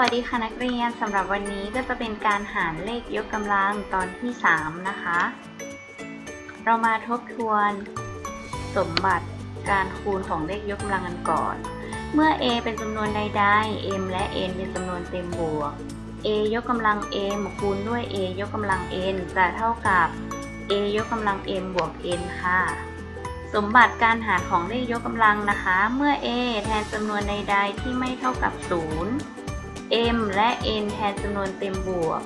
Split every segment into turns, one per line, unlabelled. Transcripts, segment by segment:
วัสดีค่ะนักเรียนสำหรับวันนี้ก็จะเป็นการหารเลขยกกำลังตอนที่ 3 นะคะ เรามาทบทวนสมบัติการคูณของเลขยกกำลังกันก่อน เมื่อ a เป็นจำนวนใดๆ m และ n เป็นจำนวนเต็มบวก a ยกกำลัง m คูณด้วย a ยกกำลัง n จะเท่ากับ a ยกกำลัง m บวก n ค่ะ สมบัติการหารของเลขยกกำลังนะคะ เมื่อ a แทนจำนวนใดๆ ที่ไม่เท่ากับ 0 m และ n แทนจำนวนเต็มบวก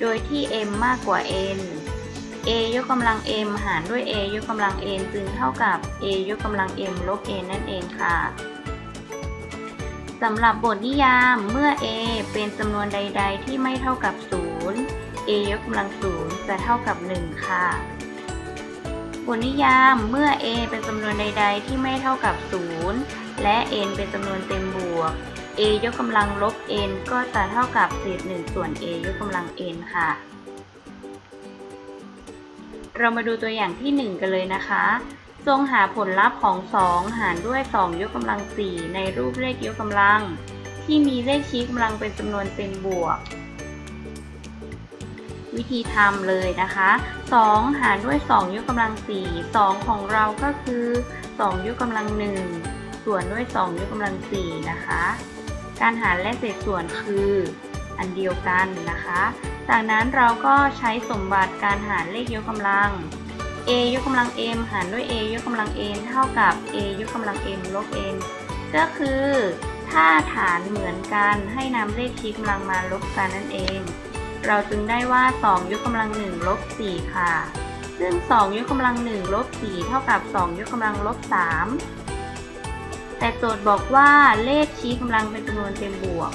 โดยที่ m มากกว่า n a ยกกำลัง m หารด้วย a ยกกำลัง n จึงเท่ากับ a ยกกำลัง m ลบ n นั่นเองค่ะสำหรับบทนิยามเมื่อ a เป็นจำนวนใด ๆ ที่ไม่เท่ากับ 0 a ยกกำลัง 0 จะเท่ากับ 1 ค่ะ บทนิยามเมื่อ a เป็นจำนวนใด ๆ ที่ไม่เท่ากับ 0 และ n เป็นจำนวนเต็มบวก a ยกกำลังลบ n ก็จะเท่ากับเศษ1ส่วน a ยกกำลัง n ค่ะ เรามาดูตัวอย่างที่ 1 กันเลยนะคะ จงหาผลลัพธ์ของ 2 หารด้วย 2 ยกกำลัง 4 ในรูปเลขยกกำลัง ที่มีเลขชี้กำลังเป็นจำนวนเต็มบวก วิธีทำเลยนะคะ 2 หารด้วย 2 ยกกำลัง 4 2 ของเราก็คือ 2 ยกกำลัง 1ส่วนด้วย 2 ยกกำลัง 4 นะคะ การหารและเศษส่วนคืออันเดียวกันนะคะ จากนั้นเราก็ใช้สมบัติการหารเลขยกกำลัง a ยกกำลัง m หารด้วย a ยกกำลัง n เท่ากับ a ยกกำลัง m ลบ n ก็คือ ถ้าฐานเหมือนกันให้นำเลขชี้กำลังมาลบกันนั่นเอง เราจึงได้ว่า 2 ยกกำลัง 1 ลบ 4 ค่ะ ซึ่ง 2 ยกกำลัง 1 ลบ 4 เท่ากับ 2 ยกกำลังลบ 3 แต่โจทย์บอกว่าเลขชี้กำลังเป็นจำนวนเต็มบวก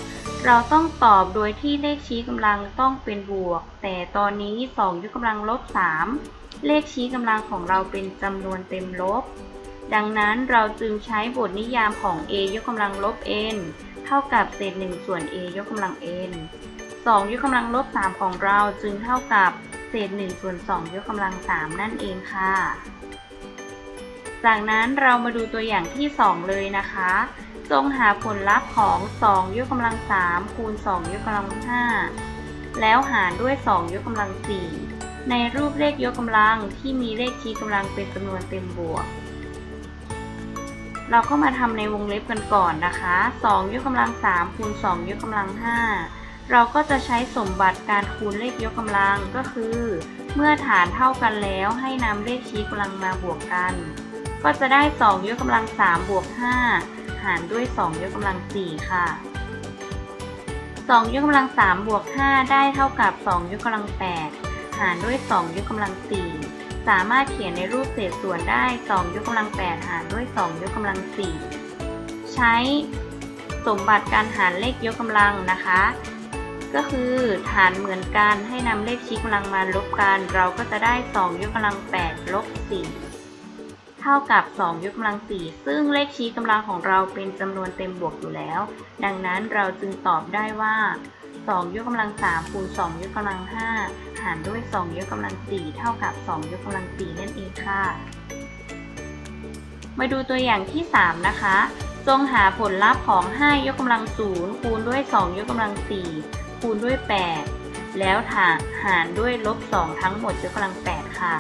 เราต้องตอบโดยที่เลขชี้กำลังต้องเป็นบวก แต่ตอนนี้ 2 ยกกำลังลบ 3 เลขชี้กำลังของเราเป็นจำนวนเต็มลบ ดังนั้นเราจึงใช้บทนิยามของ a ยกกำลังลบ n เท่ากับเศษ1ส่วน a ยกกำลัง n 2 ยกกำลังลบ 3 ของเราจึงเท่ากับเศษ1ส่วน2ยกกำลัง 3 นั่นเองค่ะ จากนั้นเรามาดูตัวอย่างที่ 2 เลยนะคะ จงหาผลลัพธ์ของ 2 ยกกำลัง 3 คูณ 2 ยกกำลัง 5 แล้วหารด้วย 2 ยกกำลัง 4 ในรูปเลขยกกำลังที่มีเลขชี้กำลังเป็นจำนวนเต็มบวก เราก็มาทำในวงเล็บกันก่อนนะคะ 2 ยกกำลัง 3 คูณ 2 ยกกำลัง 5 เราก็จะใช้สมบัติการคูณเลขยกกำลังก็คือ เมื่อฐานเท่ากันแล้วให้นำเลขชี้กำลังมาบวกกัน ก็จะได้ 2 ยกกำลัง 3 บวก 5 หารด้วย 2 ยกกำลัง 4 ค่ะ 2 ยกกำลัง 3 บวก 5 ได้เท่ากับ 2 ยกกำลัง 8 หารด้วย 2 ยกกำลัง 4 สามารถเขียนในรูปเศษส่วนได้ 2 ยกกำลัง 8 หารด้วย 2 ยกกำลัง 4 ใช้สมบัติการหารเลขยกกำลังนะคะ ก็คือฐานเหมือนกันให้นำเลขชี้กำลังมาลบกัน เราก็จะได้ 2 ยกกำลัง 8 ลบ 4 ท่ากับ 2 ยกกำลัง 4 ซึ่งเลขชี้กำลังของเราเป็นจำนวนเต็มบวกอยู่แล้ว ดังนั้นเราจึงตอบได้ว่า 2 ยกกำลัง 3 คูณ 2 ยกกำลัง 5 หารด้วย 2 ยกกำลัง 4 เท่ากับ 2 ยกกำลัง 4 นั่นเองค่ะ มาดูตัวอย่างที่ 3 นะคะ จงหาผลลัพธ์ของ 5 ยกกำลัง 0 คูณด้วย 2 ยกกำลัง 4 คูณด้วย 8 แล้วหารด้วยลบ 2 ทั้งหมดยกกำลัง 8 ค่ะ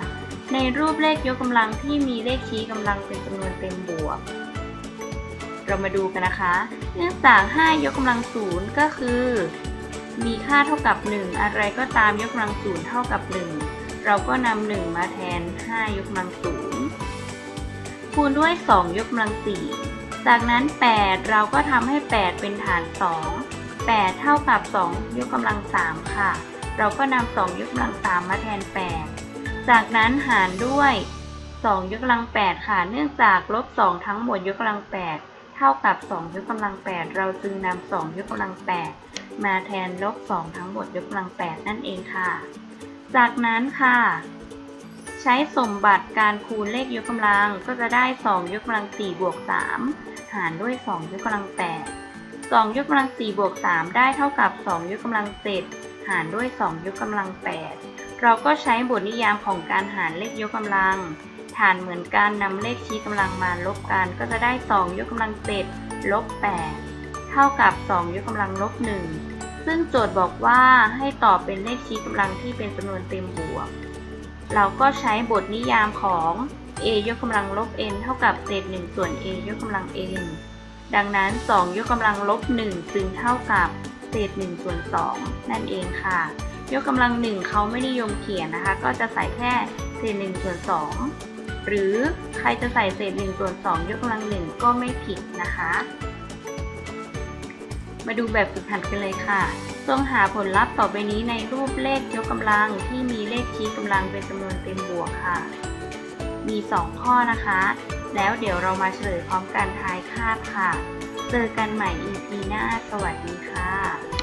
ในรูปเลขยกกำลังที่มีเลขชี้กำลังเป็นจำนวนเต็มบวก เรามาดูกันนะคะ เนื่องจาก 5 ยกกำลัง0ก็คือ มีค่าเท่ากับ 1 อะไรก็ตามยกกำลัง0เท่ากับ 1 เราก็นำ1มาแทน 5 ยกกำลัง0คูณด้วย 2 ยกกำลัง4จากนั้น 8 เราก็ทำให้ 8 เป็นฐาน 2 8 เท่ากับ 2 ยกกำลัง 3 ค่ะ เราก็นำ2 ยกกำลัง 3 มาแทน 8 จากนั้นหารด้วย2ยกกำลัง8ค่ะ เนื่องจากลบ 2 ทั้งหมดยกกำลัง 8 เท่ากับ 2 ยกกำลัง 8 เราจึงนำ2ยกกำลัง 8 มาแทนลบ 2 ทั้งหมดยกกำลัง 8 นั่นเองค่ะ จากนั้นค่ะ ใช้สมบัติการคูณเลขยกกำลังก็จะได้ 2 ยกกำลัง 4 บวก 3 หารด้วย 2 ยกกำลัง 8 2 ยกกำลัง 4 บวก 3 ได้เท่ากับ 2 ยกกำลัง 7 หารด้วย 2 ยกกำลัง 8 เราก็ใช้บทนิยามของการหารเลขยกกำลัง ฐานเหมือนกันนำเลขชี้กำลังมาลบกัน ก็จะได้ 2 ยกกำลัง7ลบ8เท่ากับ 2 ยกกำลังลบ1ซึ่งโจทย์บอกว่าให้ตอบเป็นเลขชี้กำลังที่เป็นจำนวนเต็มบวก เราก็ใช้บทนิยามของ a ยกกำลังลบ n เท่ากับเศษ1ส่วน a ยกกำลัง n ดังนั้น 2 ยกกำลังลบ 1 จึงเท่ากับเศษ1ส่วน 2 นั่นเองค่ะ ยกกำลัง1เขาไม่นิยมเขียนนะคะ ก็จะใส่แค่เศษ1ส่วน2หรือใครจะใส่เศษ1ส่วน2ยกกำลัง1ก็ไม่ผิดนะคะ มาดูแบบฝึกหัดกันเลยค่ะจงหาผลลัพธ์ต่อไปนี้ในรูปเลขยกกำลังที่มีเลขชี้กำลังเป็นจำนวนเต็มบวกค่ะ มี 2 ข้อนะคะ แล้วเดี๋ยวเรามาเฉลยพร้อมกันท้ายคาบค่ะ เจอกันใหม่ EP หน้า สวัสดีค่ะ